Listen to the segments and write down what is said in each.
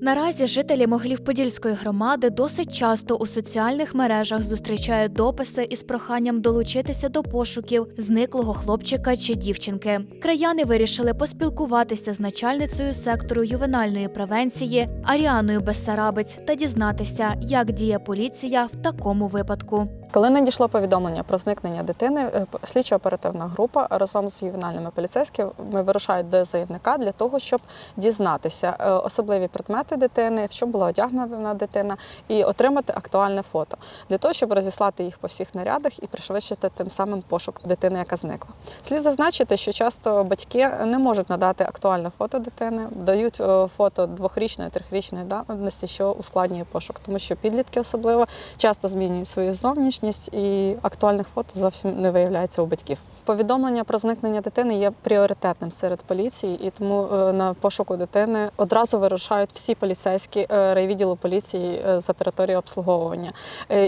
Наразі жителі Могилів-Подільської громади досить часто у соціальних мережах зустрічають дописи із проханням долучитися до пошуків зниклого хлопчика чи дівчинки. Краяни вирішили поспілкуватися з начальницею сектору ювенальної превенції Аріаною Бессарабець та дізнатися, як діє поліція в такому випадку. Коли надійшло повідомлення про зникнення дитини, е, слідчо-оперативна група разом з ювенальними поліцейськими вирушають до заявника для того, щоб дізнатися е, особливі предмети дитини, в чому була одягнена дитина, і отримати актуальне фото для того, щоб розіслати їх по всіх нарядах і пришвидшити тим самим пошук дитини, яка зникла. Слід зазначити, що часто батьки не можуть надати актуальне фото дитини, дають е, фото двохрічної, трьохрічної давності, що ускладнює пошук, тому що підлітки особливо часто змінюють свою зовнішність і актуальних фото зовсім не виявляється у батьків. Повідомлення про зникнення дитини є пріоритетним серед поліції, і тому е, на пошуку дитини одразу вирушають всі поліцейські е, райвідділу поліції е, за територією обслуговування.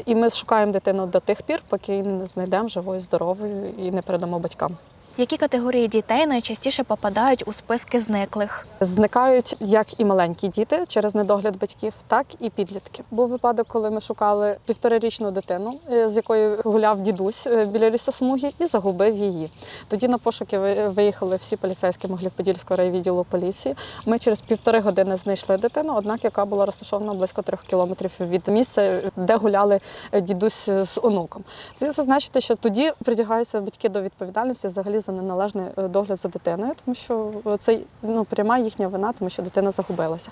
І ми шукаємо дитину до тих пір, поки не знайдемо живою, здоровою і не передамо батькам. Які категорії дітей найчастіше попадають у списки зниклих? Зникають як і маленькі діти через недогляд батьків, так і підлітки. Був випадок, коли ми шукали півторарічну дитину, е, з якою гуляв дідусь е, біля лісосмуги, і загубив її. Тоді на пошуки ви- виїхали всі поліцейські Моглів-Подільського райвідділу поліції. Ми через півтори години знайшли дитину, однак яка була розташована близько трьох кілометрів від місця, де гуляли е, дідусь з онуком. Слід зазначити, що тоді притягаються батьки до відповідальності взагалі за неналежний е, догляд за дитиною, тому що це ну, пряма їхня вина, тому що дитина загубилася.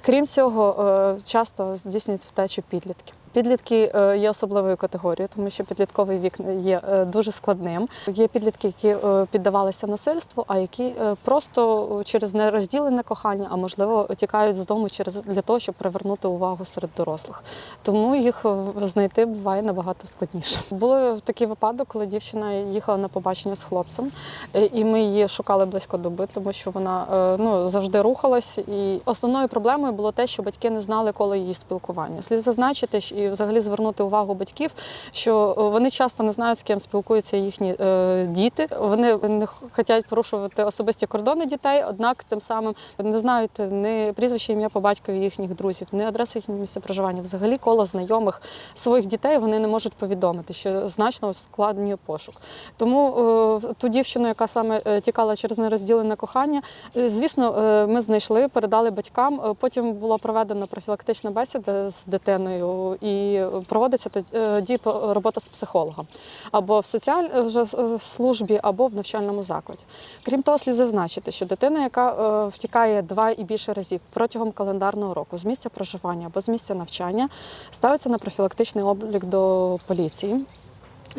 Крім цього, е, часто здійснюють втечу підлітки. Підлітки е, є особливою категорією, тому що підлітковий вік є е, дуже складним. Є підлітки, які е, піддавалися насильству, а які просто через нерозділене кохання, а можливо, тікають з дому через для того, щоб привернути увагу серед дорослих. Тому їх знайти буває набагато складніше. Був такий випадок, коли дівчина їхала на побачення з хлопцем, і ми її шукали близько доби, тому що вона ну завжди рухалась. І основною проблемою було те, що батьки не знали, коли її спілкування. Слід зазначити що- і взагалі звернути увагу батьків, що е, вони часто не знають, з ким спілкуються їхні е, діти. Вони не хочуть порушувати особисті кордони дітей, однак тим самим не знають ні прізвище, ім'я по батькові їхніх друзів, ні адреси їхнього місця проживання. Взагалі коло знайомих своїх дітей вони не можуть повідомити, що значно ускладнює пошук. Тому е, ту дівчину, яка саме е, тікала через нерозділене кохання, е, звісно, е, ми знайшли, передали батькам. Потім була проведена профілактична бесіда з дитиною і проводиться тоді по- робота з психологом або в соціальній е, службі, або в навчальному закладі. Крім того, слід зазначити, що дитина, яка е, втікає два і більше разів протягом календарного року з місця проживання або з місця навчання, ставиться на профілактичний облік до поліції.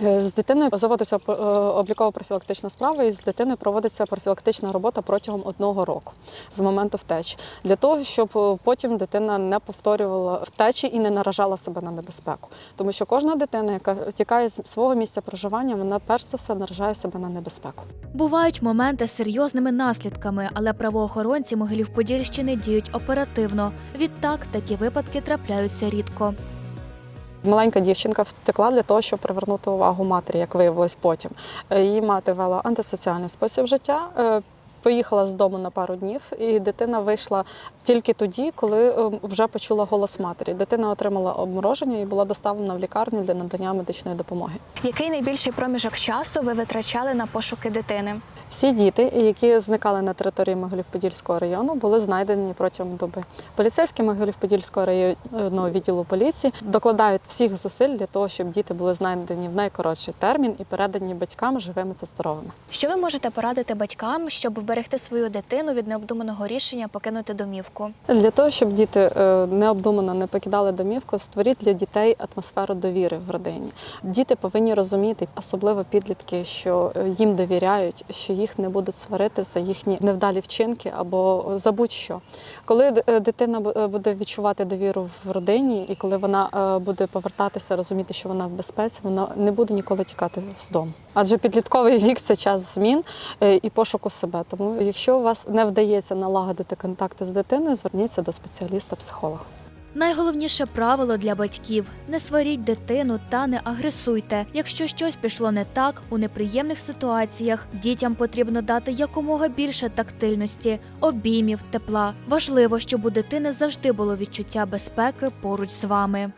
Е, З дитиною заводиться е, обліково-профілактична справа, і з дитиною проводиться профілактична робота протягом одного року з моменту втечі, для того, щоб е, потім дитина не повторювала втечі і не наражала себе на небезпеку. Тому що кожна дитина, яка тікає з свого місця проживання, вона перш за все наражає себе на небезпеку. Бувають моменти з серйозними наслідками, але правоохоронці Могилів-Подільщини діють оперативно. Відтак такі випадки трапляються рідко. Маленька дівчинка втекла для того, щоб привернути увагу матері, як виявилось потім. Е, Її мати вела антисоціальний спосіб життя. Поїхала з дому на пару днів, і дитина вийшла тільки тоді, коли е, вже почула голос матері. Дитина отримала обмороження і була доставлена в лікарню для надання медичної допомоги. Який найбільший проміжок часу ви витрачали на пошуки дитини? Всі діти, які зникали на території Могилів-Подільського району, були знайдені протягом доби. Поліцейські Могилів-Подільського районного відділу поліції докладають всіх зусиль для того, щоб діти були знайдені в найкоротший термін і передані батькам живими та здоровими. Що ви можете порадити батькам, щоб вберегти свою дитину від необдуманого рішення покинути домівку? Для того, щоб діти е, необдумано не покидали домівку, створіть для дітей атмосферу довіри в родині. Діти повинні розуміти, особливо підлітки, що е, їм довіряють, що їх не будуть сварити за їхні невдалі вчинки або за будь-що. Коли е, дитина буде відчувати довіру в родині, і коли вона буде повертатися, розуміти, що вона в безпеці, вона не буде ніколи тікати з дому. Адже підлітковий вік це час змін е, і пошуку себе. Тому, якщо у вас не вдається налагодити контакти з дитиною, зверніться до спеціаліста-психолога. Найголовніше правило для батьків: не сваріть дитину та не агресуйте. Якщо щось пішло не так у неприємних ситуаціях, дітям потрібно дати якомога більше тактильності, обіймів, тепла. Важливо, щоб у дитини завжди було відчуття безпеки поруч з вами.